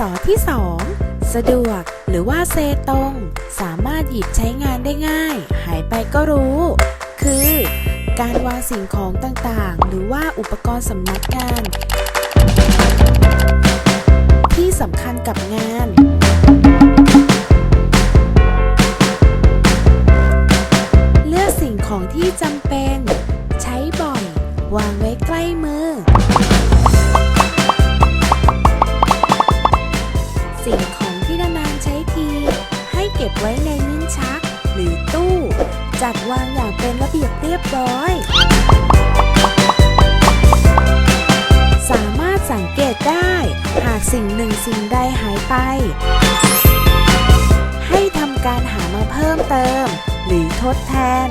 สที่ 2 สะดวกหรือว่าเซตรง สามารถหยิบใช้งานได้ง่าย หายไปก็รู้ คือ การวางสิ่งของต่างๆ หรือว่าอุปกรณ์สำนักงาน ที่สำคัญกับงานเลือกสิ่งของที่จำเป็น ใช้บ่อย วางไว้ เก็บไว้ในมิ้นชัก หรือตู้ จัดวางอย่างเป็นระเบียบเรียบร้อย สามารถสังเกตได้ หากสิ่งหนึ่งสิ่งใดหายไป ให้ทำการหามาเพิ่มเติม หรือทดแทน